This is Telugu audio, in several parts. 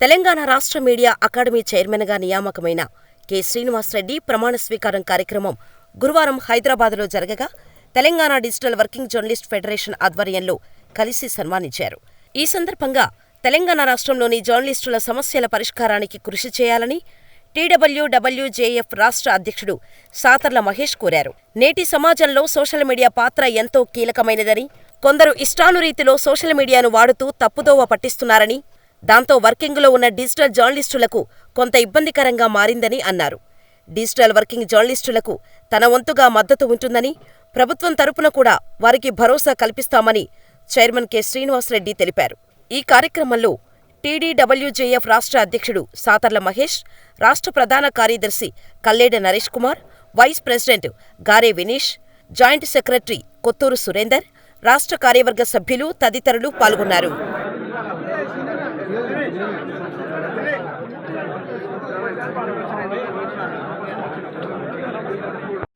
తెలంగాణ రాష్ట్ర మీడియా అకాడమీ చైర్మన్గా నియామకమైన కె. శ్రీనివాసరెడ్డి ప్రమాణ స్వీకారం కార్యక్రమం గురువారం హైదరాబాద్లో జరగగా Telangana digital working journalist federation ఆధ్వర్యంలో కలిసి సన్మానించారు. ఈ సందర్భంగా తెలంగాణ రాష్ట్రంలోని జర్నలిస్టుల సమస్యల పరిష్కారానికి కృషి చేయాలని టీడబ్ల్యూడబ్ల్యూజేఎఫ్ రాష్ట్ర అధ్యక్షుడు సాతర్ల మహేష్ కోరారు. నేటి సమాజంలో సోషల్ మీడియా పాత్ర ఎంతో కీలకమైనదని, కొందరు ఇష్టానురీతిలో సోషల్ మీడియాను వాడుతూ తప్పుదోవ పట్టిస్తున్నారని, దాంతో వర్కింగ్లో ఉన్న డిజిటల్ జర్నలిస్టులకు కొంత ఇబ్బందికరంగా మారిందని అన్నారు. డిజిటల్ వర్కింగ్ జర్నలిస్టులకు తన వంతుగా మద్దతు ఉంటుందని, ప్రభుత్వం తరపున కూడా వారికి భరోసా కల్పిస్తామని చైర్మన్ కె. శ్రీనివాసరెడ్డి తెలిపారు. ఈ కార్యక్రమంలో టీడీడబ్ల్యూజేఎఫ్ రాష్ట్ర అధ్యక్షుడు సాతర్ల మహేష్, రాష్ట్ర ప్రధాన కార్యదర్శి Kalleda Naresh Kumar, vice president Gare Vineesh, joint secretary Kotturu Surender, రాష్ట్ర కార్యవర్గ సభ్యులు తదితరులు పాల్గొన్నారు.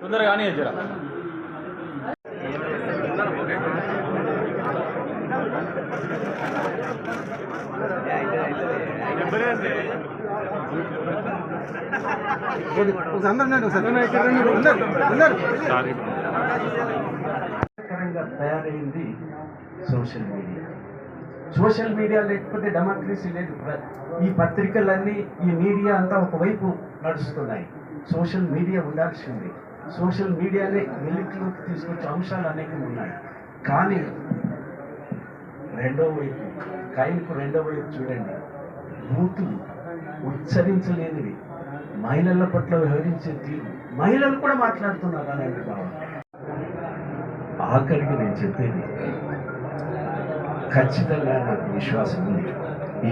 తొందరగా కానీ జరా. తయారైంది సోషల్ మీడియా. సోషల్ మీడియా లేకపోతే డెమోక్రసీ లేదు. ఈ పత్రికలన్నీ ఈ మీడియా అంతా ఒకవైపు నడుస్తున్నాయి. సోషల్ మీడియా ఉండాల్సింది. సోషల్ మీడియానే వెలుగులోకి తీసుకొచ్చే అంశాలు అనేకం ఉన్నాయి. కానీ రెండో వైపు కాయలకు రెండో వైపు చూడండి. బూతులు ఉచ్చరించలేనివి. మహిళల పట్ల వ్యవహరించే తీరు. మహిళలు కూడా మాట్లాడుతున్నారు అని బాబు ఆఖరికి నేను చెప్పేది ఖచ్చితంగా నాకు విశ్వాసం ఉంది.